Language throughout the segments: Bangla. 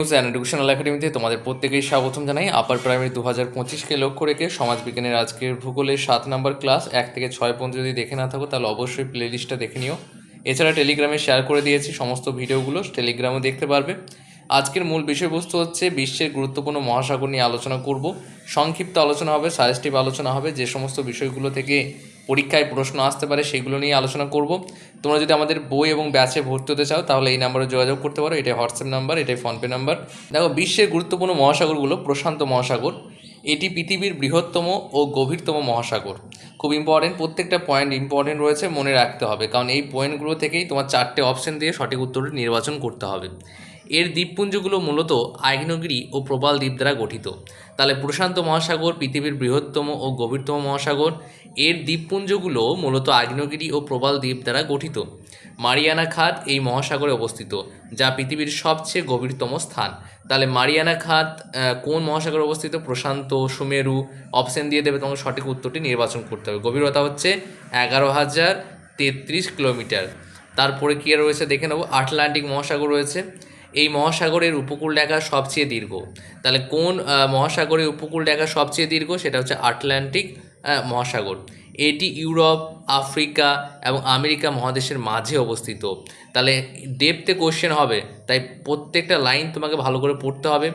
নিউজ অ্যান্ড এডুকেশনাল একাডেমিতে তোমাদের প্রত্যেকেই স্বাগতম জানাই। আপার প্রাইমারি দু হাজার পঁচিশকে লক্ষ্য রেখে সমাজবিজ্ঞানের আজকের ভূগোলের সাত নম্বর ক্লাস এক থেকে ছয় পর্যন্ত যদি দেখে না থাকো, তাহলে অবশ্যই প্লে লিস্টটা দেখে নিও। এছাড়া টেলিগ্রামে শেয়ার করে দিয়েছি সমস্ত ভিডিওগুলো টেলিগ্রামে দেখতে পারবে। আজকের মূল বিষয়বস্তু হচ্ছে বিশ্বের গুরুত্বপূর্ণ মহাসাগর নিয়ে আলোচনা করব। সংক্ষিপ্ত আলোচনা হবে সাজেস্টিভ আলোচনা হবে, যে সমস্ত বিষয়গুলো থেকে পরীক্ষায় প্রশ্ন আসতে পারে, সেগুলো নিয়ে আলোচনা করব। তোমরা যদি আমাদের বই এবং ব্যাচে ভর্তি হতে চাও, তাহলে এই নাম্বারে যোগাযোগ করতে পারো। এটাই হোয়াটসঅ্যাপ নাম্বার, এটাই ফোনপে নাম্বার। দেখো, বিশ্বের গুরুত্বপূর্ণ মহাসাগরগুলো প্রশান্ত মহাসাগর। এটি পৃথিবীর বৃহত্তম ও গভীরতম মহাসাগর। খুব ইম্পর্টেন্ট প্রত্যেকটা পয়েন্ট ইম্পর্টেন্ট রয়েছে, মনে রাখতে হবে। কারণ এই পয়েন্টগুলো থেকেই তোমার চারটে অপশন দিয়ে সঠিক উত্তরটি নির্বাচন করতে হবে। এর দ্বীপপুঞ্জগুলো মূলত আগ্নেয়গিরি ও প্রবাল দ্বীপ দ্বারা গঠিত। তাহলে প্রশান্ত মহাসাগর, পৃথিবীর বৃহত্তম ও গভীরতম মহাসাগর, এর দ্বীপপুঞ্জগুলো মূলত আগ্নেয়গিরি ও প্রবাল দ্বীপ দ্বারা গঠিত। মারিয়ানা খাত এই মহাসাগরে অবস্থিত, যা পৃথিবীর সবচেয়ে গভীরতম স্থান। তাহলে মারিয়ানা খাত কোন মহাসাগরে অবস্থিত? প্রশান্ত, সুমেরু, অপশন দিয়ে দেবে তোমাকে সঠিক উত্তরটি, নির্বাচন করতে হবে। গভীরতা হচ্ছে এগারো হাজার তেত্রিশ কিলোমিটার। তারপরে কী রয়েছে? দেখে নেব। আটলান্টিক মহাসাগর রয়েছে। এই মহাসাগরের উপকূল রেখা সবচেয়ে দীর্ঘ। তাহলে কোন মহাসাগরের উপকূল রেখা সবচেয়ে দীর্ঘ? সেটা হচ্ছে আটলান্টিক মহাসাগর। এটি ইউরোপ, আফ্রিকা এবং আমেরিকা মহাদেশের মাঝে অবস্থিত। তাহলে ডেপতে কোশ্চেন হবে, তাই প্রত্যেকটা লাইন তোমাকে ভালো করে পড়তে হবে।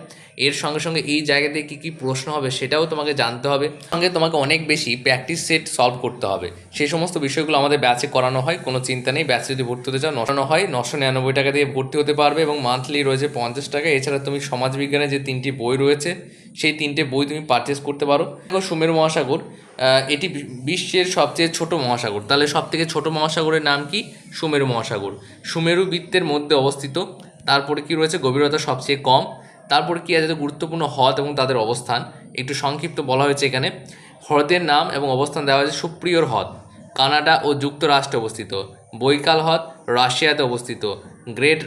এর সঙ্গে সঙ্গে এই জায়গাতে কী কী প্রশ্ন হবে সেটাও তোমাকে জানতে হবে। সঙ্গে তোমাকে অনেক বেশি প্র্যাকটিস সেট সলভ করতে হবে। সেই সমস্ত বিষয়গুলো আমাদের ব্যাচে করানো হয়, কোনো চিন্তা নেই। ব্যাচে যদি ভর্তি হতে চাও নশানো হয়, নশো নিরানব্বই টাকা দিয়ে ভর্তি হতে পারবে এবং মান্থলি রয়েছে পঞ্চাশ টাকা। এছাড়া তুমি সমাজবিজ্ঞানের যে তিনটি বই রয়েছে, সেই তিনটে বই তুমি পারচেস করতে পারো। সুমেরু মহাসাগর এটি বিশ্বের সবচেয়ে ছোট মহাসাগর। তাহলে সব থেকে ছোট মহাসাগরের নাম কি? সুমেরু মহাসাগর। সুমেরু বৃত্তের মধ্যে অবস্থিত। তারপরে কি রয়েছে? গভীরতা সবচেয়ে কম। তারপরে কি আছে? গুরুত্বপূর্ণ হ্রদ এবং তাদের অবস্থান। একটু সংক্ষিপ্ত বলা হয়েছে এখানে। হ্রদের নাম এবং অবস্থান দেওয়া হয়েছে সুপ্রিয়র হ্রদ। কানাডা ও যুক্তরাষ্ট্রে অবস্থিত। বৈকাল হ্রদ রাশিয়াতে অবস্থিত। গ্রেট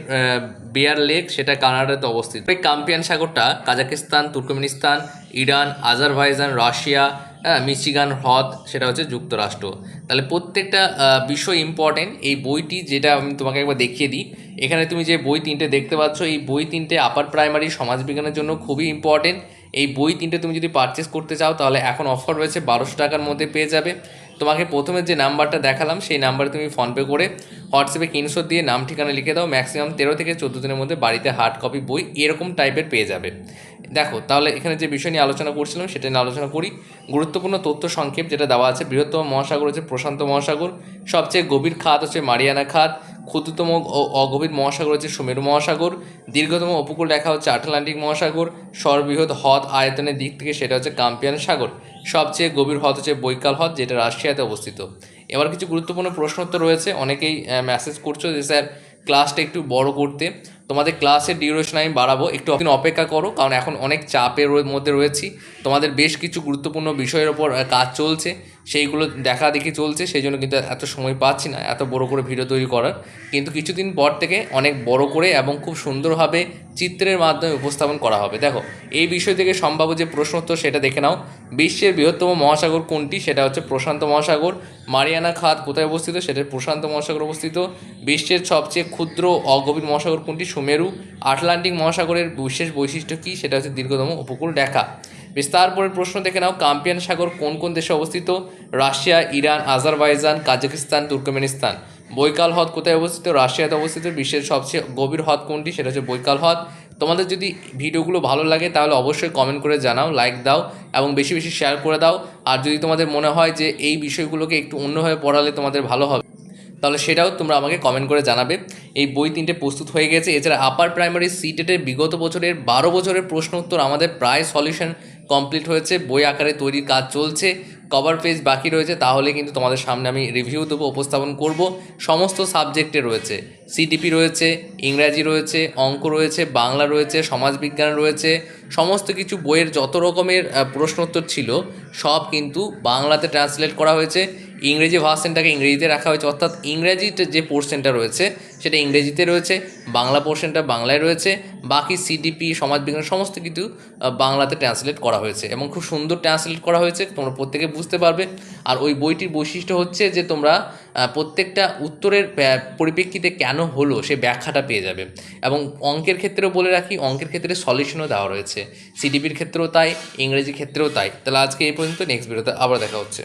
বিয়ার লেক সেটা কানাডাতে অবস্থিত। এই Caspian সাগরটা Kazakhstan, Turkmenistan, Iran, Azerbaijan, Russia হ্যাঁ মিচিগান হ্রদ, সেটা হচ্ছে যুক্তরাষ্ট্র। তাহলে প্রত্যেকটা বিষয় ইম্পর্টেন্ট এই বইটি যেটা আমি তোমাকে একবার দেখিয়ে দিই। এখানে তুমি যে বই তিনটে দেখতে পাচ্ছ, এই বই তিনটে আপার প্রাইমারি সমাজবিজ্ঞানের জন্য খুবই ইম্পর্টেন্ট এই বই তিনটে তুমি যদি পারচেস করতে চাও, তাহলে এখন অফার রয়েছে, বারোশো টাকার মধ্যে পেয়ে যাবে। তোমাকে প্রথমে যে নাম্বারটা দেখালাম, সেই নাম্বারে তুমি ফোনপে করে হোয়াটসঅ্যাপে কিনশো দিয়ে নাম ঠিকানা লিখে দাও। ম্যাক্সিমাম তেরো থেকে চোদ্দ দিনের মধ্যে বাড়িতে হার্ড কপি বই এরকম টাইপের পেয়ে যাবে। দেখো, তাহলে এখানে যে বিষয় নিয়ে আলোচনা করছিলাম, সেটা নিয়ে আলোচনা করি। গুরুত্বপূর্ণ তথ্য সংক্ষেপ যেটা দেওয়া আছে, বৃহত্তম মহাসাগর হচ্ছে প্রশান্ত মহাসাগর, সবচেয়ে গভীর খাত হচ্ছে মারিয়ানা খাত, ক্ষুদ্রতম ও অগভীর মহাসাগর হচ্ছে সুমেরু মহাসাগর, দীর্ঘতম উপকূল রেখা হচ্ছে আটলান্টিক মহাসাগর, সর্ববৃহৎ হ্রদ আয়তনের দিক থেকে সেটা হচ্ছে কাম্পিয়ান সাগর, সবচেয়ে গভীর হ্রদ হচ্ছে বৈকাল হ্রদ, যেটা রাশিয়াতে অবস্থিত। এবার কিছু গুরুত্বপূর্ণ প্রশ্ন রয়েছে, অনেকেই মেসেজ করছ যে, স্যার ক্লাসটা একটু বড় করতে। তোমাদের ক্লাসের ডিউরেশন আমি বাড়াবো। একটু অপেক্ষা করো, কারণ এখন অনেক চাপের মধ্যে রয়েছি। তোমাদের বেশ কিছু গুরুত্বপূর্ণ বিষয়ের ওপর কাজ চলছে। সেইগুলো দেখা দেখি চলছে, সেই জন্য কিন্তু এত সময় পাচ্ছি না, এত বড় করে ভিডিও তৈরি করার। কিন্তু কিছুদিন পর থেকে অনেক বড় করে এবং খুব সুন্দরভাবে চিত্রের মাধ্যমে উপস্থাপন করা হবে। দেখো, এই বিষয় থেকে সম্ভাব্য যে প্রশ্ন উত্তর সেটা দেখে নাও। বিশ্বের বৃহত্তম মহাসাগর কোনটি? সেটা হচ্ছে প্রশান্ত মহাসাগর। মারিয়ানা খাত কোথায় অবস্থিত? সেটা প্রশান্ত মহাসাগর অবস্থিত। বিশ্বের সবচেয়ে ক্ষুদ্র অগভীর মহাসাগর কোনটি? সুমেরু। আটলান্টিক মহাসাগরের বিশেষ বৈশিষ্ট্য কী? সেটা হচ্ছে দীর্ঘতম উপকূল রেখা বেশ তারপরের প্রশ্ন দেখে নাও। কাম্পিয়ান সাগর কোন কোন দেশে অবস্থিত? Russia, Iran, Azerbaijan Kazakhstan Turkmenistan. Baikal হ্রদ কোথায় অবস্থিত? রাশিয়াতে অবস্থিত। বিশ্বের সবচেয়ে গভীর হ্রদ কোনটি? সেটা হচ্ছে বৈকাল হ্রদ। তোমাদের যদি ভিডিওগুলো ভালো লাগে, তাহলে অবশ্যই কমেন্ট করে জানাও লাইক দাও, এবং বেশি বেশি শেয়ার করে দাও। আর যদি তোমাদের মনে হয় যে এই বিষয়গুলোকে একটু অন্যভাবে পড়ালে তোমাদের ভালো হবে, তাহলে সেটাও তোমরা আমাকে কমেন্ট করে জানাবে। এই বই তিনটে প্রস্তুত হয়ে গেছে। এছাড়া আপার প্রাইমারি সিটেটের বিগত বছরের বারো বছরের প্রশ্ন উত্তর আমাদের প্রায় সলিউশন কমপ্লিট হয়েছে বই আকারে তৈরির কাজ চলছে। কভার পেজ বাকি রয়েছে, তাহলে কিন্তু তোমাদের সামনে আমি রিভিউ দেবো, উপস্থাপন করব। সমস্ত সাবজেক্টে রয়েছে সিডিপি রয়েছে, ইংরাজি রয়েছে, অঙ্ক রয়েছে, বাংলা রয়েছে, সমাজবিজ্ঞান রয়েছে, সমস্ত কিছু বইয়ের যত রকমের প্রশ্নোত্তর ছিল, সব কিন্তু বাংলাতে ট্রান্সলেট করা হয়েছে। ইংরেজি ভার্সেনটাকে ইংরেজিতে রাখা হয়েছে, অর্থাৎ ইংরেজিতে যে পোর্শনটা রয়েছে, সেটা ইংরেজিতে রয়েছে, বাংলা পোর্শনটা বাংলায় রয়েছে, বাকি সিডিপি সমাজবিজ্ঞান, সমস্ত কিছু বাংলাতে ট্রান্সলেট করা হয়েছে। এবং খুব সুন্দর ট্রান্সলেট করা হয়েছে, তোমরা প্রত্যেকে বুঝতে পারবে। আর ওই বইটির বৈশিষ্ট্য হচ্ছে যে তোমরা প্রত্যেকটা উত্তরের পরিপ্রেক্ষিতে কেন হলো সে ব্যাখ্যাটা পেয়ে যাবে। এবং অঙ্কের ক্ষেত্রেও বলে রাখি, অঙ্কের ক্ষেত্রে সলিউশনও দেওয়া রয়েছে। সিডিপির ক্ষেত্রেও তাই ইংরেজি ক্ষেত্রেও তাই। তাহলে আজকে এই পর্যন্ত, নেক্সট ভিডিওতে আবার দেখা হচ্ছে।